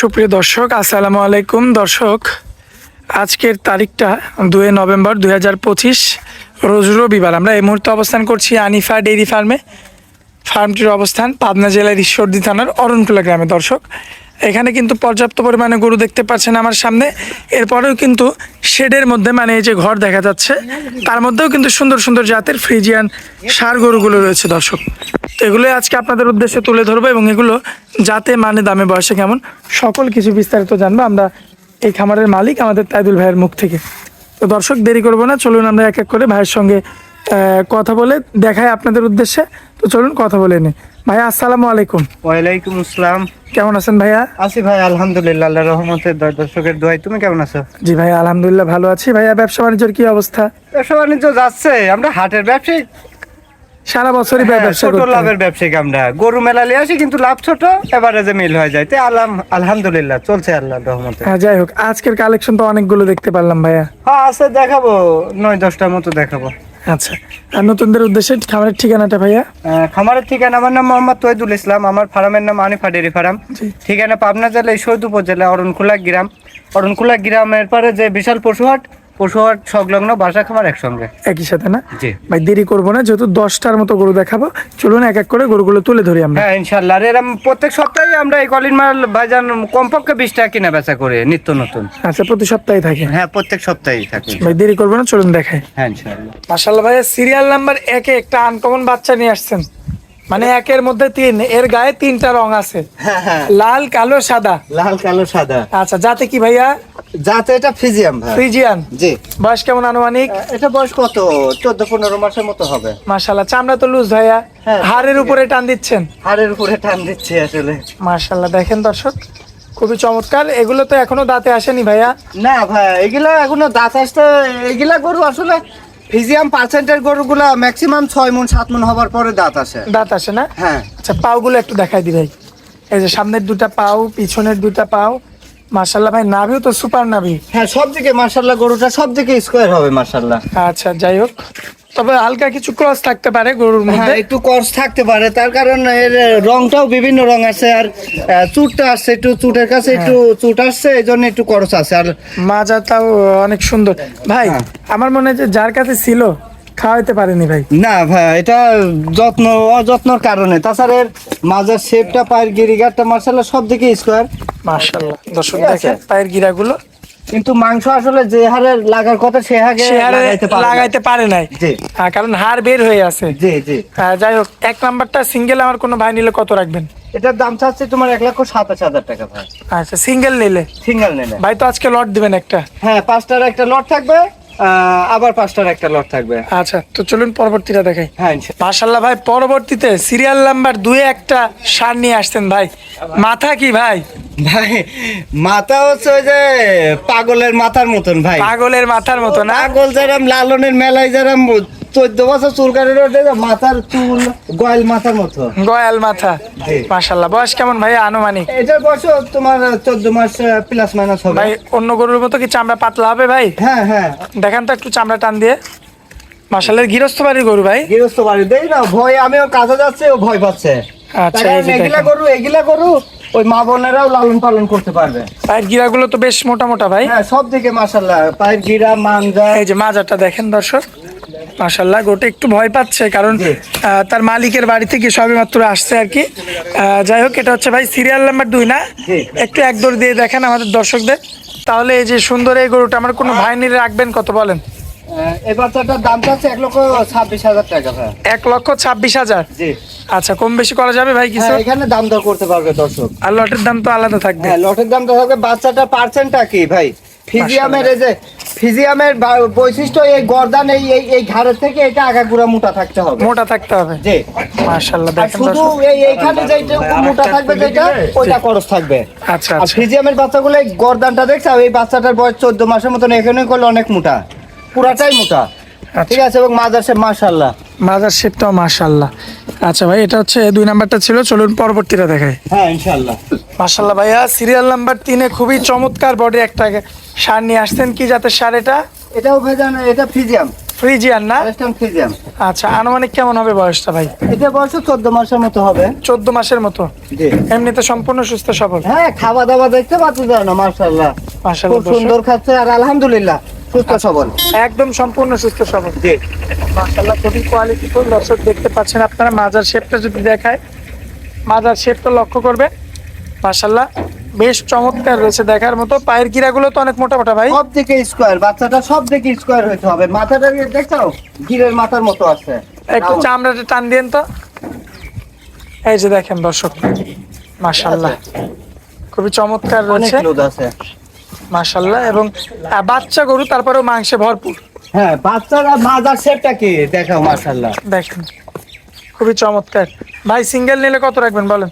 সুপ্রিয় দর্শক, আসসালামু আলাইকুম। দর্শক, আজকের তারিখটা দুই নভেম্বর দুই হাজার পঁচিশ, রোজ রবিবার। আমরা এই মুহূর্তে অবস্থান করছি আনিফা ডেইরি ফার্মে। ফার্মটির অবস্থান পাবনা জেলার ঈশ্বরদী থানার অরণকুলা গ্রামে। দর্শক এখানে কিন্তু পর্যাপ্ত পরিমাণে গরু দেখতে পাচ্ছেন আমার সামনে। এরপরেও কিন্তু শেডের মধ্যে মানে এই যে ঘর দেখা যাচ্ছে, তার মধ্যেও কিন্তু সুন্দর সুন্দর জাতের ফ্রিজিয়ান সার গরুগুলো রয়েছে দর্শক। তো এগুলো আজকে আপনাদের উদ্দেশ্যে তুলে ধরবো এবং এগুলো যাতে মানে দামে, বয়সে কেমন, সকল কিছু বিস্তারিত জানব আমরা এই খামারের মালিক আমাদের তাইদুল ভাইয়ের মুখ থেকে। তো দর্শক, দেরি করব না, চলুন আমরা এক এক করে ভাইয়ের সঙ্গে কথা বলে দেখাই আপনাদের উদ্দেশ্যে। তো চলুন কথা বলে নি। ভাইয়া আসসালামু আলাইকুম। ওয়ালাইকুম আসসালাম। কেমন আছেন ভাইয়া? আছি ভাই আলহামদুলিল্লাহ আল্লাহ রহমতের দয় দর্শকের দোয়াই তুমি কেমন আছো? জি ভাইয়া আলহামদুলিল্লাহ ভালো আছি। ভাইয়া ব্যবসা বাণিজ্যের কি অবস্থা? ব্যবসা বাণিজ্য যাচ্ছে। আমরা হাটের ব্যবসায়ী। সারা বছরই হ্যাঁ, ব্যবসা ছোট লাভের ব্যবসায়িক আমরা। গরু মেলা লিয়ে আসি কিন্তু লাভ ছোট এবারে যে মিল হয়ে যায়। তাই আলহাম আলহামদুলিল্লাহ চলছে আল্লাহর রহমতে। হ্যাঁ যাই হোক আজকের কালেকশন তো অনেকগুলো দেখতে পারলাম ভাইয়া। হ্যাঁ আছে দেখাবো। নয় দশটার মতো দেখাবো। আচ্ছা। আর নতুনদের উদ্দেশ্যে খামারের ঠিকানাটা ভাইয়া? খামারের ঠিকানা আমার নাম মোহাম্মদ তৈদুল ইসলাম আমার ফার্মের নাম আনিফা ডেরি ফার্ম। ঠিকানা পাবনা জেলা ঈশ্বরদ উপজেলা অরণকুলা গ্রাম। অরণকুলা গ্রামের পরে যে বিশাল পশুহাট পশুহাট সংলগ্ন বাসা খামার একসঙ্গে। একই সাথে না? জি। ভাই দেরি করব না যেহেতু দশটার মতো গরু দেখাবো। চলুন এক এক করে গরুগুলো তুলে ধরি আমরা। হ্যাঁ ইনশাল্লাহ আর এরম প্রত্যেক সপ্তাহে আমরা এই কলিন মাল বাজার কমপক্ষে বিশ টাকা কিনা বেচা করে নিত্য নতুন। আচ্ছা প্রতি সপ্তাহে থাকে? হ্যাঁ প্রত্যেক সপ্তাহেই থাকে। ভাই দেরি করব না চলুন দেখাই। হ্যাঁ ইনশাল্লাহ মাসাল্লাহ ভাইয়া সিরিয়াল নাম্বার একে একটা আনকমন বাচ্চা নিয়ে আসছেন। মানে একের মধ্যে তিন। এর গায়ে তিনটা রং আছে। হ্যাঁ হ্যাঁ। লাল কালো সাদা। লাল কালো সাদা। আচ্ছা যাতে কি ভাইয়া? যাতে এটা ফিজিয়াম ভাই। ফ্রিজিয়ান। জি। বয়স কেমন আনুমানিক? এটা বয়স কত? চোদ্দ পনেরো মাসের মতো হবে। মাশাল্লাহ চামড়া তো লুজ ভাইয়া। হ্যাঁ। হাড়ের উপরে টান দিচ্ছেন। হাড়ের উপরে টান দিচ্ছে আসলে। মাশাল্লাহ দেখেন দর্শক খুবই চমৎকার। এগুলো তো এখনও দাঁতে আসেনি ভাইয়া। না ভাই এগুলা এখনও দাঁত আসতে এগুলা গরু আসলে ফিজিয়াম পার্সেন্টের গরুগুলা ম্যাক্সিমাম ছয় মন সাত মন হবার পরে দাঁত আসে। দাঁত আসে না? হ্যাঁ। আচ্ছা পাওগুলো একটু দেখাই দি ভাই। এই যে সামনের দুটা পাও পিছনের দুটা পাও মার্শাল্লাহ ভাই নাভিও তো সুপার নাভি। হ্যাঁ সব দিকে মার্শাল্লাহ গরুটা সব দিকে স্কোয়ার হবে মার্শাল্লাহ আচ্ছা যাই হোক। তবে হালকা কিছু ক্রস থাকতে পারে গরুর মধ্যে। হ্যাঁ একটু ক্রস থাকতে পারে। তার কারণ এর রংটাও বিভিন্ন রং আছে আর চুটটা আসছে একটু চুটের কাছে একটু চুট আসছে এই জন্য একটু করস আছে। আর মাজাটাও অনেক সুন্দর। ভাই হ্যাঁ। আমার মনে হয় যে যার কাছে ছিল খাওয়াইতে পারেনি ভাই। না ভাই এটা যত্ন অযত্নর কারণে। তাছাড়া এর মাজার শেপটা পায়ের গিরিগারটা মার্শাল্লাহ সব দিকে স্কোয়ার মাশাল্লাহ দর্শক। দেখেন পায়ের গিরাগুলো কিন্তু মাংস আসলে যে হারে লাগার কথা সে হারে লাগাইতে পারে নাই। কারণ হার বের হয়ে আছে। জি জি। যাই হোক এক নাম্বারটা সিঙ্গেল আমার কোনো ভাই নিলে কত রাখবেন? এটার দাম চাচ্ছে তোমার এক লক্ষ সাতাশ হাজার টাকা ভাই। আচ্ছা সিঙ্গেল নিলে? সিঙ্গেল নিলে। ভাই তো আজকে লট দিবেন একটা। হ্যাঁ পাঁচটার একটা লট থাকবে। আবার পাঁচটার একটা লট থাকবে। আচ্ছা তো চলুন পরবর্তীটা দেখাই। হ্যাঁ মাসাল্লাহ মাশাল্লাহ ভাই পরবর্তীতে সিরিয়াল নাম্বার দুয়ে একটা সার নিয়ে আসতেন ভাই। মাথা কি ভাই? ভাই মাথা হচ্ছে ওই যে পাগলের মাথার মতন ভাই। পাগলের মাথার মতন না? পাগল যেরম লালনের মেলায় যেরম চোদ্দ বছর চুল কাটে মাথার চুল গয়াল মাথার মতো। গয়াল মাথা। মাশাল্লাহ বয়স কেমন ভাই আনুমানিক? এটার বয়স তোমার চোদ্দ মাস প্লাস মাইনাস হবে। ভাই অন্য গরুর মতো কি চামড়া পাতলা হবে ভাই? হ্যাঁ হ্যাঁ। দেখান তো একটু চামড়া টান দিয়ে। মাশাল্লাহ গৃহস্থ বাড়ির গরু ভাই? গৃহস্থ বাড়ি দেই না ভয় আমি ওর যাচ্ছে ও ভয় পাচ্ছে। আচ্ছা, এগুলা গরু এগুলা গরু ওই মা বোনেরাও লালন পালন করতে পারবে। পায়ের গিরাগুলো তো বেশ মোটা মোটা ভাই। হ্যাঁ সব দিকে পায়ের গিরা মানজা এই যে মাজাটা দেখেন দর্শক। মাশাল্লাহ গোটা একটু ভয় পাচ্ছে কারণ তার মালিকের বাড়ি থেকে সবে মাত্র আসছে আর কি। যাই হোক এটা হচ্ছে ভাই সিরিয়াল নাম্বার দুই না? একটু এক দৌড় দিয়ে দেখেন আমাদের দর্শকদের। তাহলে এই যে সুন্দর এই গরুটা আমার কোনো ভাই নিলে রাখবেন কত বলেন? এই বাচ্চাটার দাম চাচ্ছে এক লক্ষ ছাব্বিশ হাজার টাকা ভাই। এক লক্ষ ছাব্বিশ হাজার? জি। আচ্ছা কম বেশি করা যাবে ভাই কিছু? হ্যাঁ এখানে দাম দর করতে পারবে দর্শক। আর লটের দাম তো আলাদা থাকবে। হ্যাঁ লটের তো থাকবে বাচ্চাটার পার্সেন্টটা কি ভাই? ফিজিয়ামের এই যে ফিজিয়ামের বৈশিষ্ট্য এই গর্দান এই এই ঘাড়ের থেকে এটা আগাগুড়া মোটা থাকতে হবে। মোটা থাকতে হবে। জি। মাশাল্লাহ আর দেখেন শুধু এই এইখানে যেটা মোটা থাকবে যেটা ওইটা খরচ থাকবে। আচ্ছা আর আচ্ছা। ফিজিয়ামের বাচ্চাগুলো এই গর্দানটা দেখছ? এই বাচ্চাটার বয়স চোদ্দ মাসের মতন এখানে করলে অনেক মোটা। পুরাটাই মোটা। আচ্ছা। ঠিক আছে এবং মাদার সে মাশাল্লাহ মাজার শেপটাও মাশাল্লাহ আচ্ছা ভাই এটা হচ্ছে দুই নাম্বারটা ছিল চলুন পরবর্তীটা দেখাই। হ্যাঁ ইনশাল্লাহ মাশাল্লাহ ভাইয়া সিরিয়াল নাম্বার তিনে খুবই চমৎকার বডি একটা সার নিয়ে আসছেন কি জাতের সার এটা? এটাও ভেজান এটা ফিজিয়াম ফ্রিজিয়ান না? আরেকটা ফিজিয়াম আচ্ছা আনুমানিক কেমন হবে বয়সটা ভাই? এটা বয়স চোদ্দ মাসের মতো হবে। চোদ্দ মাসের মতো? জি। এমনিতে সম্পূর্ণ সুস্থ সবল? হ্যাঁ খাওয়া দাওয়া দেখতে পাচ্ছ না মার্শাল্লাহ মাশাআল্লাহ খুব সুন্দর খাচ্ছে আর আলহামদুলিল্লাহ সুস্থ সবল। একদম সম্পূর্ণ সুস্থ সবল। জি। মাশাআল্লাহ খুবই কোয়ালিটি ফুল। দর্শক দেখতে পাচ্ছেন আপনারা মাজার শেপটা যদি দেখায় মাজার শেপটা লক্ষ্য করবে মাশাআল্লাহ বেশ চমৎকার রয়েছে দেখার মতো। পায়ের গিরাগুলো তো অনেক মোটা মোটা ভাই। সব দিকে স্কোয়ার বাচ্চাটা সব দিকে স্কোয়ার হইতে হবে। মাথাটা দেখছ গিরের মাথার মতো আছে। একটু। চামড়াটা টান দিন তো। এই যে দেখেন দর্শক মাশাআল্লাহ। খুবই চমৎকার অনেক রয়েছে। মাশাআল্লাহ এবং বাচ্চা গরু তারপরেও মাংসে ভরপুর। হ্যাঁ বাচ্চারা মাজার শেপটা কি? দেখাও মার্শাল্লাহ দেখেন খুবই চমৎকার। ভাই সিঙ্গেল নিলে কত রাখবেন বলেন?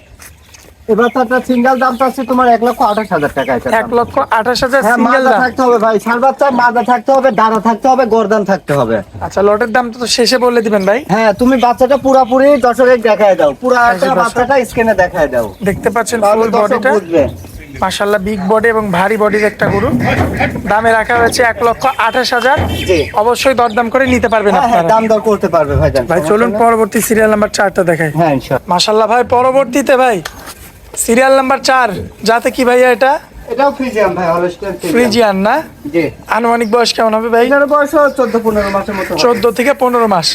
বাচ্চাটা সিঙ্গেল দাম চাচ্ছি তোমার এক লক্ষ আঠাশ হাজার টাকা এক লক্ষ আঠাশ হাজার হ্যাঁ সিঙ্গেল দাম। থাকতে হবে ভাই ষাট বাচ্চা মাজা থাকতে হবে দাঁড়া থাকতে হবে গর্দান থাকতে হবে। আচ্ছা লটের দাম তো শেষে বলে দিবেন ভাই। হ্যাঁ তুমি বাচ্চাটা পুরাপুরি দর্শকের দেখায় দাও। পুরা। বাচ্চাটা স্ক্রিনে দেখায় দাও। দেখতে পাচ্ছেন ফুল বডিটা বিগ বডি এবং ভারী বডির একটা গরু। দামে রাখা হয়েছে এক লক্ষ আঠাশ হাজার। অবশ্যই দরদাম করে নিতে পারবেন হ্যাঁ হ্যাঁ দাম দর করতে পারবে ভাই ভাই চলুন পরবর্তী সিরিয়াল নাম্বার চারটা দেখাই। হ্যাঁ ইনশাআল্লাহ। মাশাল্লাহ ভাই পরবর্তীতে ভাই। সিরিয়াল নাম্বার চার যাতে কি ভাইয়া এটা? এটাও ফ্রিজিয়াম ভাই হলস্টেন ফ্রিজিয়ান। না? জি। আনুমানিক বয়স কেমন হবে ভাই? এটার বয়স চোদ্দ পনেরো মাসের মতো হবে। চোদ্দ থেকে পনেরো মাস।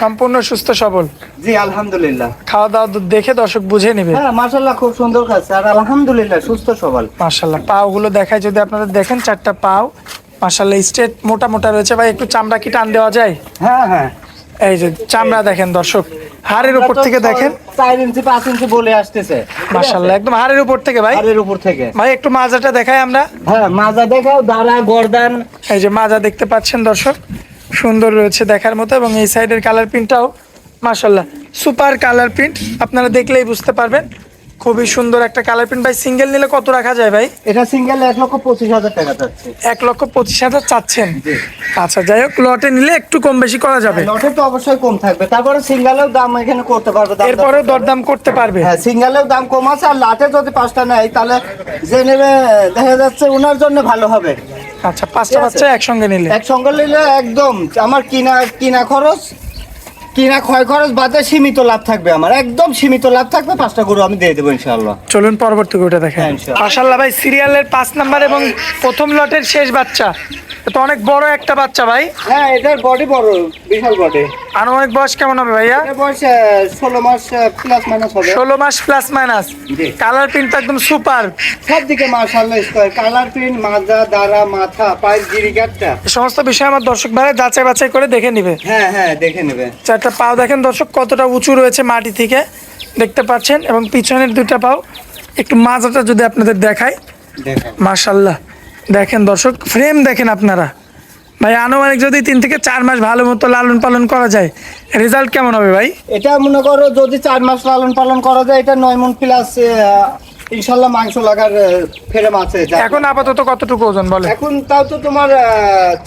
সম্পূর্ণ সুস্থ সবল। জি আলহামদুলিল্লাহ। খাওয়া দাওয়া দেখে দর্শক বুঝে নিবে। হ্যাঁ মাশাল্লাহ খুব সুন্দর খাচ্ছে। আর আলহামদুলিল্লাহ সুস্থ সবল। মাশাল্লাহ পাও গুলো দেখায় যদি আপনারা দেখেন চারটা পাও। মাশাল্লাহ স্ট্রেট মোটা মোটা রয়েছে ভাই একটু চামড়া কি টান দেওয়া যায়? হ্যাঁ হ্যাঁ। এই যে চামড়া দেখেন দর্শক। হাড়ের উপর থেকে দেখেন। চার ইঞ্চি পাঁচ ইঞ্চি বলে আসতেছে। মাশাআল্লাহ একদম হাড়ের উপর থেকে ভাই। হাড়ের উপর থেকে। ভাই একটু মাজাটা দেখাই আমরা। হ্যাঁ মাজা দেখাও দাঁড়া গর্দান। এই যে মাজা দেখতে পাচ্ছেন দর্শক সুন্দর রয়েছে দেখার মতো এবং এই সাইডের কালার প্রিন্টটাও মাশাআল্লাহ সুপার কালার প্রিন্ট আপনারা দেখলেই বুঝতে পারবেন। খুবই সুন্দর একটা কালার প্রিন্ট ভাই সিঙ্গেল নিলে কত রাখা যায় ভাই? এটা সিঙ্গেল এক লক্ষ পঁচিশ হাজার টাকা যাচ্ছে। এক লক্ষ পঁচিশ হাজার চাচ্ছেন? আচ্ছা যাই হোক লটে নিলে একটু কম বেশি করা যাবে। লটে তো অবশ্যই কম থাকবে। তারপরে সিঙ্গেলেও দাম এখানে করতে পারবে পারবে। দরদাম করতে পারবে। হ্যাঁ সিঙ্গেলেও দাম কম আছে আর লাটে যদি পাঁচটা নেয় তাহলে যে নেবে দেখা যাচ্ছে ওনার জন্য ভালো হবে। আচ্ছা পাঁচটা বাচ্চা একসঙ্গে নিলে। একসঙ্গে নিলে একদম আমার কিনা কিনা খরচ কিনা ক্ষয় খরচ বাদে সীমিত লাভ থাকবে আমার। একদম সীমিত লাভ থাকবে পাঁচটা গরু আমি দিয়ে দেবো ইনশাআল্লাহ। চলুন পরবর্তী গরুটা দেখেন। হ্যাঁ, মাশাল্লাহ ভাই সিরিয়ালের পাঁচ নাম্বার এবং প্রথম লটের শেষ বাচ্চা। এটা অনেক বড় একটা বাচ্চা ভাই। হ্যাঁ এটার বডি বড় বিশাল বডি আনুমানিক বয়স কেমন হবে ভাইয়া? বয়স ষোলো মাস প্লাস মাইনাস হবে। ষোলো মাস প্লাস মাইনাস কালার প্রিন্ট একদম সুপার সব দিকে স্কোয়ার কালার প্রিন্ট মাজা দাঁড়া মাথা পায়ের গিরিগাটটা। সমস্ত বিষয় আমার দর্শক ভাই যাচাই বাছাই করে দেখে নিবে। হ্যাঁ হ্যাঁ দেখে নেবে। চারটা পাও দেখেন দর্শক কতটা উঁচু রয়েছে মাটি থেকে দেখতে পাচ্ছেন এবং পিছনের দুইটা পাও একটু মাজাটা যদি আপনাদের দেখায় দেখে মাশাল্লাহ দেখেন দর্শক ফ্রেম দেখেন আপনারা। ভাই আনুমানিক যদি তিন থেকে চার মাস ভালো মতো লালন পালন করা যায় রেজাল্ট কেমন হবে ভাই? এটা মনে করো যদি চার মাস লালন পালন করা যায় এটা নয় মন প্লাস ইনশাল্লাহ মাংস লাগার ফেরেম আছে এখন আপাতত কতটুকু ওজন বলে এখন তাও তো তোমার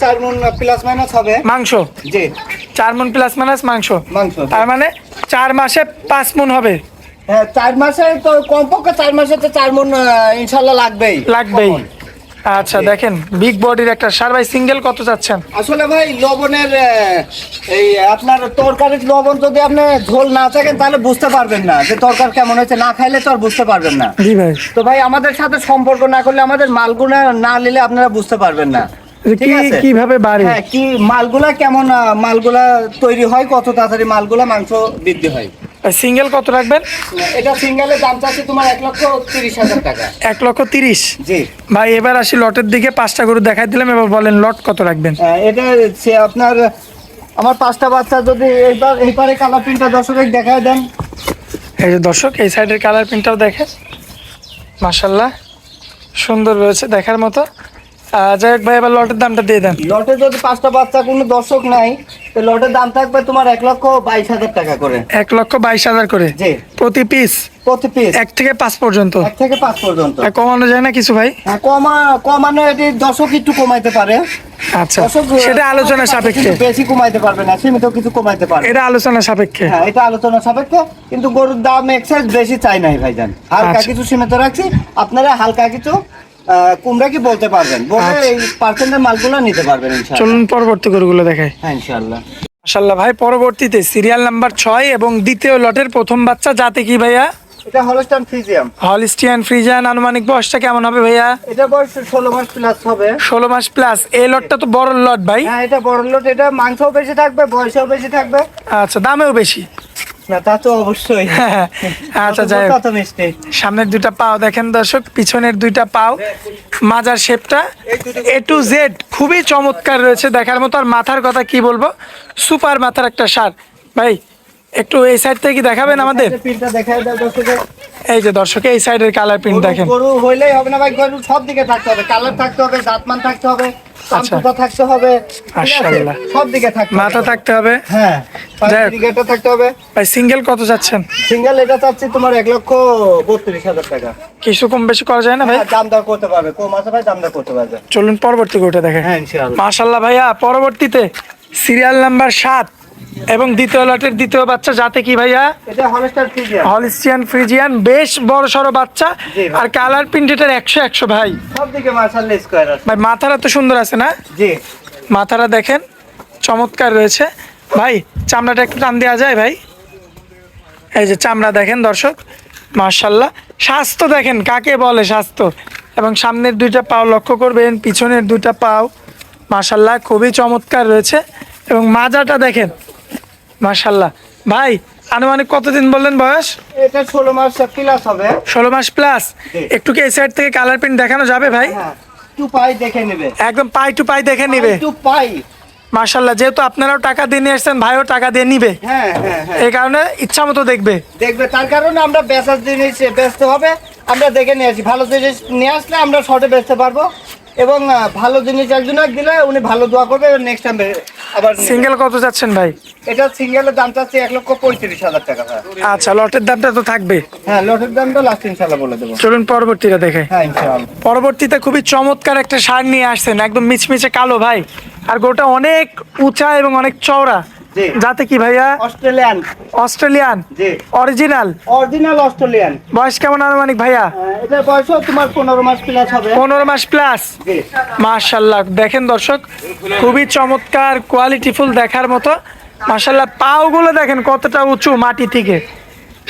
চার মন প্লাস মাইনাস হবে। মাংস? জি। চার মন প্লাস মাইনাস মাংস? মাংস তার মানে চার মাসে পাঁচ মন হবে? হ্যাঁ চার মাসে তো কমপক্ষে চার মাসে তো চার মন ইনশাল্লাহ লাগবেই। লাগবেই। আচ্ছা দেখেন বিগ বডির একটা সার ভাই সিঙ্গেল কত চাচ্ছেন? আসলে ভাই লবণের এই আপনার তরকারির লবণ যদি আপনি ঝোল না থাকেন তাহলে বুঝতে পারবেন না যে তরকার কেমন হয়েছে। না খাইলে তো আর বুঝতে পারবেন না। জি ভাই। তো ভাই আমাদের সাথে সম্পর্ক না করলে আমাদের মালগুনা না নিলে আপনারা বুঝতে পারবেন না। কীভাবে বাড়ে? হ্যাঁ কি মালগুলা কেমন মালগুলা তৈরি হয় কত তাড়াতাড়ি মালগুলা মাংস বৃদ্ধি হয়। সিঙ্গেল কত রাখবেন? এটা সিঙ্গেলের দাম চাচ্ছে তোমার এক লক্ষ তিরিশ হাজার টাকা। এক লক্ষ তিরিশ? জি। ভাই এবার আসি লটের দিকে। পাঁচটা গরু দেখাই দিলাম এবার বলেন লট কত রাখবেন? এটা সে আপনার আমার পাঁচটা বাচ্চা যদি এইবার এই পারে কালার প্রিন্টটা দর্শকের দেখায় দেন। এই যে দর্শক এই সাইডের কালার প্রিন্টটাও দেখেন। মাশাল্লাহ সুন্দর রয়েছে দেখার মতো। যাই হোক ভাই এবার লটের দামটা দিয়ে দেন। লটে যদি পাঁচটা বাচ্চা কোনো দর্শক নাই তো লটের দাম থাকবে তোমার এক লক্ষ বাইশ হাজার টাকা করে। এক লক্ষ বাইশ হাজার করে? জি। প্রতি পিস প্রতি পিস এক থেকে পাঁচ পর্যন্ত? এক থেকে পাঁচ পর্যন্ত। কমানো যায় না কিছু ভাই? হ্যাঁ, কমা কমানো এটি দর্শক একটু কমাইতে পারে। আচ্ছা সেটা আলোচনা সাপেক্ষে। বেশি কমাইতে পারবে না সীমিত কিছু কমাইতে পারবে এটা আলোচনা সাপেক্ষে। হ্যাঁ এটা আলোচনা সাপেক্ষে কিন্তু গরুর দাম এক্সাইজ বেশি চাই নাই ভাইজান। হালকা আচ্ছা। কিছু সীমিত রাখছি আপনারা হালকা কিছু কোনটা কি বলতে পারবেন? বলে আচ্ছা। এই পার্সেন্টের মালগুলো নিতে পারবেন ইনশাআল্লাহ। চলুন পরবর্তী গরুগুলো দেখাই। হ্যাঁ ইনশাআল্লাহ। মাশাল্লাহ ভাই পরবর্তীতে সিরিয়াল নাম্বার ছয় এবং দ্বিতীয় লটের প্রথম বাচ্চা যাতে কি ভাইয়া? এটা হলস্টান ফিজিয়াম হলিস্টিয়ান ফ্রিজান আনুমানিক বয়সটা কেমন হবে ভাইয়া? এটা বয়স ষোলো মাস প্লাস হবে। ষোলো মাস প্লাস এই লটটা তো বড় লট ভাই। হ্যাঁ এটা বড় লোট। এটা মাংসও বেশি থাকবে বয়সও বেশি থাকবে। আচ্ছা দামেও বেশি। না তা তো অবশ্যই। আচ্ছা যাই সামনের দুইটা পাও দেখেন দর্শক পিছনের দুইটা পাও। মাজার শেপটা এ টু জেড খুবই চমৎকার রয়েছে দেখার মতো। আর মাথার কথা কি বলব? সুপার মাথার একটা সার ভাই একটু এই সাইড থেকে দেখাবেন আমাদের? এই যে দর্শক এই সাইডের কালার প্রিন্ট দেখেন। গরু হইলেই হবে না ভাই গরু সব দিকে থাকতে হবে। কালার থাকতে হবে জাতমান থাকতে হবে থাকতে। সব দিকে থাকতে হবে। মাথা থাকতে হবে। হ্যাঁ। যাই থাকতে হবে। ভাই সিঙ্গেল কত যাচ্ছেন সিঙ্গেল এটা চাচ্ছি তোমার এক লক্ষ বত্রিশ হাজার টাকা। কিছু কম বেশি করা যায় না ভাই? হ্যাঁ, দাম দর করতে পারবে। কম আছে ভাই দাম দর করতে পারবে। চলুন পরবর্তী দেখেন হ্যাঁ ইনশাআল্লাহ। ভাইয়া পরবর্তীতে সিরিয়াল নাম্বার সাত এবং দ্বিতীয় লটের দ্বিতীয় বাচ্চা যাতে কি ভাইয়া? হলিস্টিয়ান ফ্রিজিয়ান বেশ বড় সড়ো বাচ্চা। আর কালার প্রিন্ট এটার একশো একশো ভাই। ভাই মাথারা তো সুন্দর আছে না? মাথারা দেখেন চমৎকার রয়েছে। ভাই চামড়াটা একটু টান দেওয়া যায় ভাই। এই যে চামড়া দেখেন দর্শক মার্শাল্লাহ স্বাস্থ্য দেখেন কাকে বলে স্বাস্থ্য? এবং সামনের দুইটা পাও লক্ষ্য করবেন পিছনের দুইটা পাও মার্শাল্লাহ খুবই চমৎকার রয়েছে। এবং মাজাটা দেখেন মার্শাল্লাহ ভাই আনুমানিক কতদিন বললেন বয়স? এটা ষোলো মাস প্লাস হবে। ষোলো মাস প্লাস একটু কি এই সাইড থেকে কালার প্রিন্ট দেখানো যাবে ভাই? টু পাই দেখে নেবে। একদম পাই টু পাই দেখে নিবে। টু পাই। মার্শাল্লাহ যেহেতু আপনারাও টাকা দিয়ে নিয়ে আসছেন ভাইও টাকা দিয়ে নিবে। হ্যাঁ হ্যাঁ হ্যাঁ। এই কারণে ইচ্ছা মতো দেখবে। দেখবে তার কারণে আমরা বেচার জিনিস ব্যস্ত হবে আমরা দেখে নিয়ে আসি। ভালো জিনিস নিয়ে আসলে আমরা শর্টে বেচতে পারব। এবং ভালো জিনিস একজনের দিলে উনি ভালো দোয়া করবে নেক্সট টাইম আবার সিঙ্গেল কত যাচ্ছেন ভাই? এটা সিঙ্গেলের দাম চাচ্ছি এক লক্ষ পঁয়ত্রিশ হাজার টাকা আচ্ছা লটের দামটা তো থাকবে। হ্যাঁ লটের দামটা লাস্ট ইনশাল্লাহ বলে দেবো। চলুন পরবর্তীটা দেখে। হ্যাঁ ইনশাল্লাহ। পরবর্তীতে খুবই চমৎকার একটা সার নিয়ে আসছেন একদম মিচমিচে কালো ভাই। আর গোটা অনেক উঁচা এবং অনেক চওড়া। যাতে কি ভাইয়া? অস্ট্রেলিয়ান। অস্ট্রেলিয়ান? জি। Original original Australian. বয়স কেমন আনুমানিক ভাইয়া? এটার বয়সও তোমার পনেরো মাস প্লাস হবে। পনেরো মাস প্লাস জি। দেখেন দর্শক খুবই চমৎকার কোয়ালিটিফুল দেখার মতো। মাশাল্লাহ পাওগুলো দেখেন কতটা উঁচু মাটি থেকে।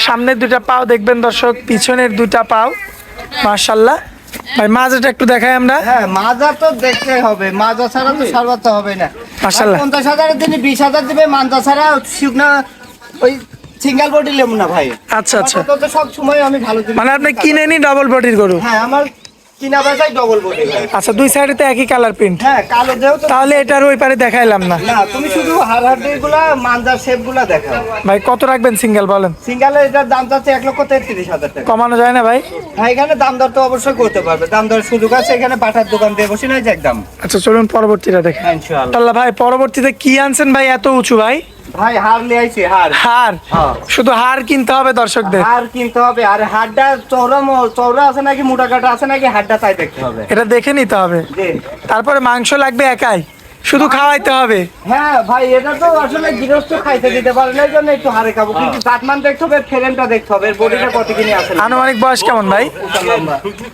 সামনের দুটা পাও দেখবেন দর্শক পিছনের দুটা পাও। মাশাল্লাহ ভাই মাজাটা একটু দেখাই আমরা। হ্যাঁ মাজা তো দেখতে হবে। মাজা ছাড়া তো সারবাতে হবে না। মাশাআল্লাহ। দিনে দেবে ছাড়া শুকনা ওই সিঙ্গেল বডি লেবু না ভাই। আচ্ছা আচ্ছা। তো সব সময় আমি ভালো মানে আপনি কিনে। নি ডবল বডির গরু? হ্যাঁ আমার কিনা বেচাই ডবল বডি ভাই। আচ্ছা দুই সাইডে তো একই কালার প্রিন্ট হ্যাঁ কালো যেহেতু তাহলে এটার ওই পারে দেখাইলাম না। না তুমি শুধু মানজার দেখাও। ভাই কত রাখবেন সিঙ্গেল বলেন? সিঙ্গেলে এটার দাম এক লক্ষ তেত্রিশ হাজার টাকা। কমানো যায় না ভাই? হ্যাঁ এখানে দাম দর তো অবশ্যই করতে পারবে। দাম দর সুযোগ আছে এখানে দোকান দিয়ে বসে নাই যে একদম। আচ্ছা চলুন পরবর্তীটা দেখে। ইনশাআল্লাহ। ভাই পরবর্তীতে কি আনছেন ভাই এত উঁচু ভাই? ভাই হার আইছি হার। হার? হ্যাঁ। শুধু হার কিনতে হবে দর্শকদের? হার কিনতে হবে আর হারটা চৌড়া চওড়া চৌড়া আছে নাকি মোটা কাটা আছে নাকি হারটা তাই দেখতে হবে। এটা দেখে নিতে হবে। তারপরে মাংস লাগবে একাই? শুধু খাওয়াইতে হবে। হ্যাঁ ভাই এটা তো আসলে গৃহস্থ খাইতে দিতে পারে না এই জন্য একটু হারে খাব। কিন্তু জাতমান দেখতে হবে ফ্রেমটা দেখতে হবে বডিটা কত কিনে আছে আনুমানিক বয়স কেমন ভাই?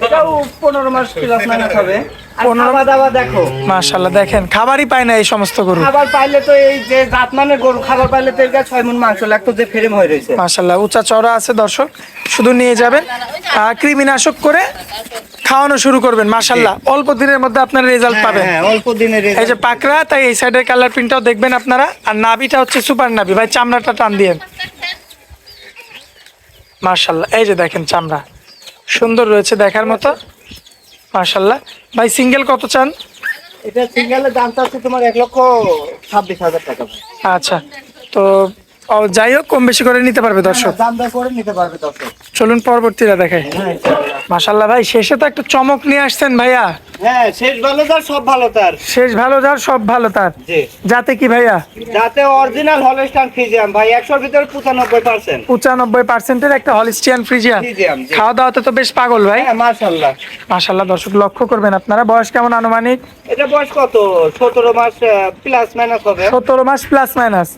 এটাও পনেরো মাস প্লাস মাইনাস হবে। পনেরো- দাওয়া দেখো। মাশাল্লাহ দেখেন খাবারই পায় না এই সমস্ত গরু। খাবার পাইলে তো এই যে জাতমানের গরু খাবার পাইলে তো এর ছয় মন মাংস লাগতো যে ফ্রেম হয়ে রয়েছে। মাশাল্লাহ উঁচা চড়া আছে দর্শক শুধু নিয়ে যাবেন। আর কৃমিনাশক করে খাওয়ানো শুরু করবেন মাশাল্লাহ অল্প দিনের মধ্যে আপনার রেজাল্ট হ্যাঁ, পাবেন। হ্যাঁ অল্প দিনের এই যে পাকড়া তাই এই সাইডের কালার প্রিন্টটাও দেখবেন আপনারা। আর নাভিটা হচ্ছে সুপার নাভি। ভাই চামড়াটা টান দিয়ে মার্শাল্লাহ এই যে দেখেন চামড়া। সুন্দর রয়েছে দেখার মতো। মার্শাল্লাহ ভাই সিঙ্গেল কত চান? এটা সিঙ্গেলের দাম চাচ্ছে তোমার এক লক্ষ ছাব্বিশ হাজার টাকা আচ্ছা তো ও, যাই হোক কম বেশি করে নিতে পারবে দর্শক। দাম দর করে নিতে পারবে দর্শক। চলুন পরবর্তীরা হ্যাঁ মাশাল্লাহ ভাই শেষে তো একটা চমক নিয়ে আসছেন ভাইয়া। হ্যাঁ শেষ ভালো তার সব ভালো তার। শেষ ভালো যার সব ভালো তার। যাতে কি ভাইয়া? যাতে অরিজিনাল হলস্টান ফিজিয়াম ভাই ভিতরে পার্সেন্টের একটা হলিস্টিয়ান জি। খাওয়া দাওয়াতে তো বেশ পাগল ভাই। হ্যাঁ মাশাল্লাহ দর্শক লক্ষ্য করবেন আপনারা। বয়স কেমন আনুমানিক? এটা বয়স কত? সতেরো মাস প্লাস মাইনাস হবে। সতেরো মাস প্লাস মাইনাস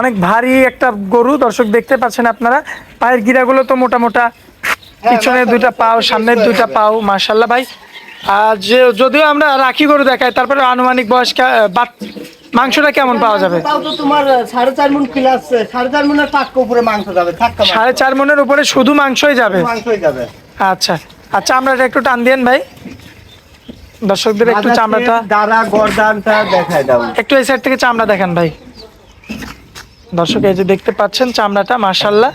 অনেক ভারী একটা গরু দর্শক দেখতে পাচ্ছেন আপনারা পায়ের গিরাগুলো তো মোটা মোটা হ্যাঁ, পিছনের দুইটা পাও সামনের দুইটা পাও মাশাল্লাহ ভাই। আর যে যদিও আমরা রাখি গরু দেখাই তারপরে আনুমানিক বয়স মাংসটা কেমন পাওয়া যাবে? সাড়ে চার মন মনের উপরে শুধু মাংসই যাবে? আচ্ছা আচ্ছা আমরা একটু টান দিয়েন ভাই। দর্শকদের একটু চামড়াটা দাঁড়া গরদানটা দেখায় দাও। একটু এই সাইড থেকে চামড়া দেখান ভাই। দর্শক এই যে দেখতে পাচ্ছেন চামড়াটা মার্শাল্লাহ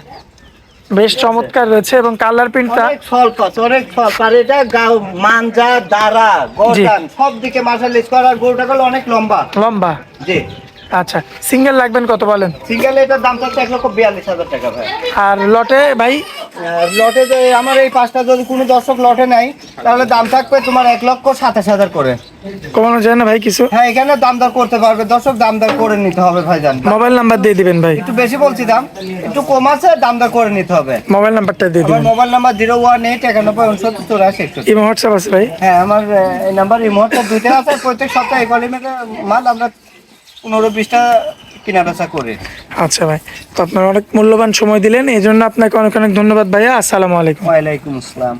বেশ চমৎকার রয়েছে এবং কালার প্রিন্টটা অনেক স্বল্প অনেক স্বল্প আর এটা গাও মানজা দাঁড়া গর্দান সব দিকে মার্শাল স্কোয়ার আর গরুটা গেল অনেক লম্বা। লম্বা। জি। আচ্ছা সিঙ্গেল লাগবেন কত বলেন? সিঙ্গেল এটার দাম চাচ্ছে এক লক্ষ বিয়াল্লিশ হাজার টাকা ভাই। আর লটে ভাই? লটে যে আমার এই পাঁচটা যদি কোনো দর্শক লটে নাই তাহলে দাম থাকবে তোমার এক লক্ষ সাতাশ হাজার করে। কমানো যায় না ভাই কিছু? হ্যাঁ এখানে দাম দর করতে পারবে। দর্শক দাম দর করে নিতে হবে ভাইজান মোবাইল নাম্বার দিয়ে দিবেন ভাই। একটু বেশি বলছি দাম একটু কম আছে দাম দর করে নিতে হবে। মোবাইল নাম্বারটা দিয়ে দিবেন। Mobile number zero one eight একানব্বই উনসত্তর চৌরাশি ইমো হোয়াটসঅ্যাপ আছে ভাই? হ্যাঁ আমার এই নাম্বার এই মুহূর্তে দুইটা আছে প্রত্যেক সপ্তাহে কলিমের মাল আমরা পনেরো বিশটা কেনা বেচা করি। আচ্ছা ভাই তো আপনার অনেক মূল্যবান সময় দিলেন এই জন্য আপনাকে অনেক অনেক ধন্যবাদ ভাইয়া। আসসালামু আলাইকুম। ওয়ালাইকুম আসসালাম।